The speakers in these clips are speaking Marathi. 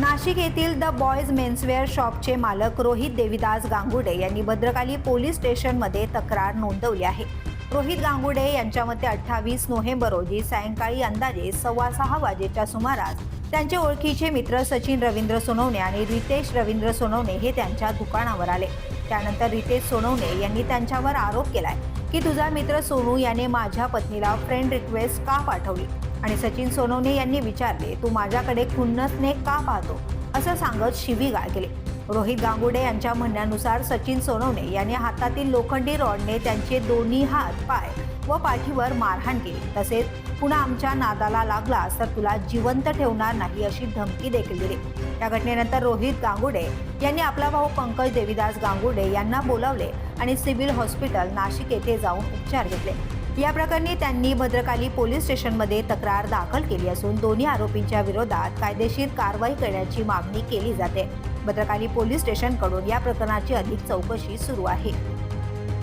नाशिक येथील द बॉयज मेन्सवेअर शॉपचे मालक रोहित देविदास गांगुडे यांनी भद्रकाली पोलीस स्टेशनमध्ये तक्रार नोंदवली आहे. रोहित गांगुडे यांच्या मते अठ्ठावीस नोव्हेंबर रोजी सायंकाळी अंदाजे सव्वा सहा वाजेच्या सुमारास त्यांचे ओळखीचे मित्र सचिन रवींद्र सोनवणे आणि रितेश रवींद्र सोनवणे हे त्यांच्या दुकानावर आले. त्यानंतर रितेश सोनवणे यांनी त्यांच्यावर आरोप केलाय की तुझा मित्र सोनू याने माझ्या पत्नीला फ्रेंड रिक्वेस्ट का पाठवली? आणि सचिन सोनवणे यांनी विचारले तू माझ्याकडे खुन्नसने का पाहतो? असं सांगत शिवीगाळ केले. रोहित गांगुडे यांच्या म्हणण्यानुसार सचिन सोनवणे यांनी हातातील लोखंडी रॉडने त्यांचे दोन्ही हात पाय व पाठीवर मारहाण केली. तसेच पुन्हा आमच्या नादाला लागलास तर तुला जिवंत ठेवणार नाही अशी धमकी देखील दिली. या घटनेनंतर रोहित गांगुडे यांनी आपला भाऊ पंकज देवीदास गांगुडे यांना बोलावले आणि सिव्हिल हॉस्पिटल नाशिक येथे जाऊन उपचार घेतले. या प्रकरणी त्यांनी भद्रकाली पोलीस स्टेशनमध्ये तक्रार दाखल केली असून दोन्ही आरोपींच्या विरोधात कायदेशीर कारवाई करण्याची मागणी केली जाते. भद्रकाली पोलीस स्टेशनकडून या प्रकरणाची अधिक चौकशी सुरू आहे.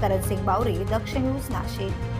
करण सिंग बावरी दक्ष न्यूज नाशिक.